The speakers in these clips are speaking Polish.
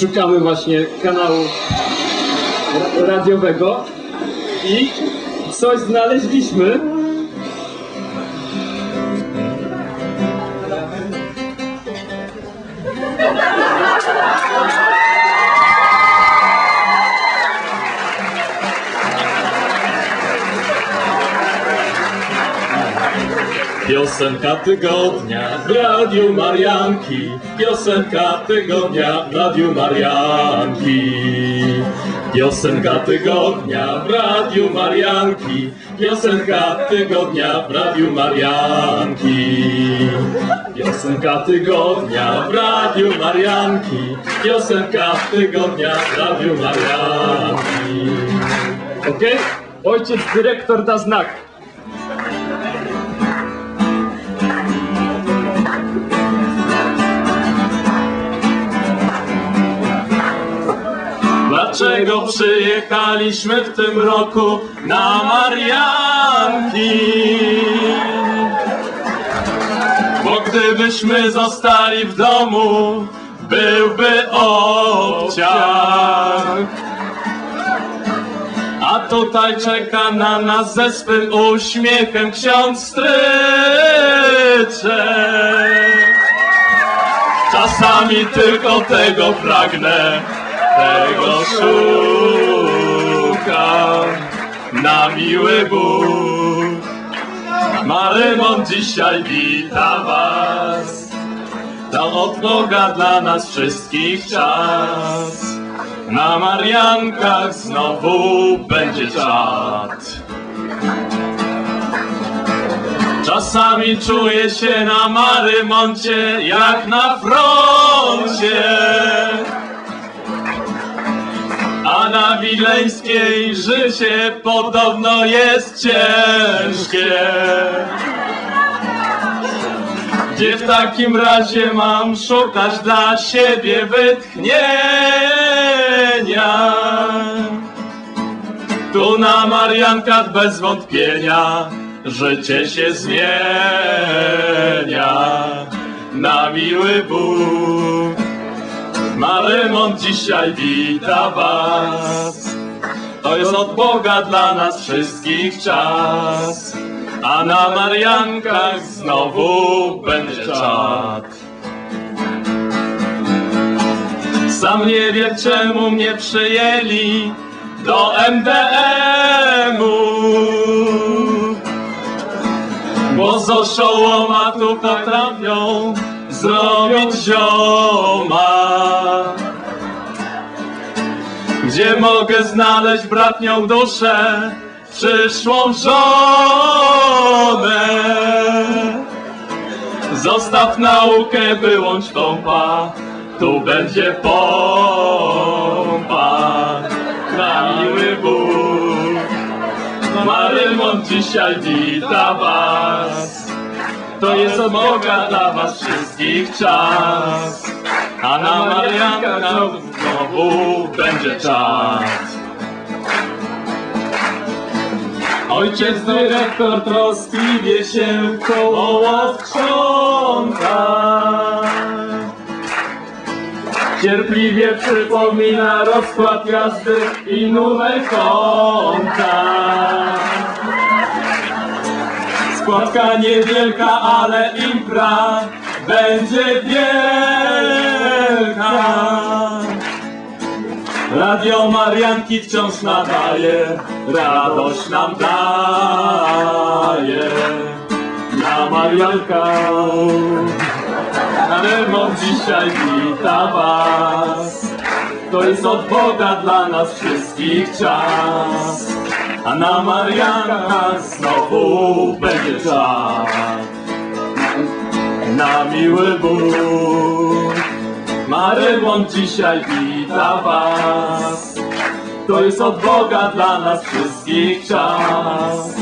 Szukamy właśnie kanału ra- radiowego i coś znaleźliśmy. Piosenka tygodnia w Radiu Marianki. Piosenka tygodnia w Radiu Marianki. Piosenka tygodnia w Radiu Marianki. Piosenka tygodnia w Radiu Marianki. Piosenka tygodnia w Radiu Marianki. Piosenka tygodnia w Radiu Marianki. Okej? Ojciec dyrektor da znak. Przyjechaliśmy w tym roku na Marianki? Bo gdybyśmy zostali w domu, byłby obciach. A tutaj czeka na nas ze swym uśmiechem ksiądz stryczek. Czasami tylko tego pragnę, tego szukam na miły Bóg. Marymon dzisiaj wita was, to od Boga dla nas wszystkich czas. Na Mariankach znowu będzie czat. Czasami czuję się na Marymoncie jak na froncie. Na Wileńskiej życie podobno jest ciężkie. Gdzie w takim razie mam szukać dla siebie wytchnienia? Tu na Mariankach bez wątpienia życie się zmienia na miły Bóg. Marymon dzisiaj wita was. To jest od Boga dla nas wszystkich czas. A na Mariankach znowu będzie czat. Sam nie wiem czemu mnie przyjęli do MDM-u. Bo z oszołoma tu potrafią zrobić zioma. Gdzie mogę znaleźć bratnią duszę, przyszłą żonę? Zostaw naukę, wyłącz kompa, tu będzie pompa. Na Bóg, Marymon dzisiaj wita was. To jest od Boga dla was wszystkich czas. A na Marianka znowu będzie czas. Ojciec dyrektor troskliwie się koło wkrząta. Cierpliwie przypomina rozkład jazdy i numer konta. Składka niewielka, ale impra będzie wielka. Radio Marianki wciąż nadaje, radość nam daje. Na Marianka, Remont dzisiaj wita was. To jest od Boga dla nas wszystkich czas. A na Mariankach znowu będzie czas. Na miły Bóg. Marymon dzisiaj wita was. To jest od Boga dla nas wszystkich czas.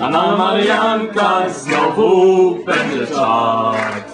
A na Mariankach znowu będzie czas.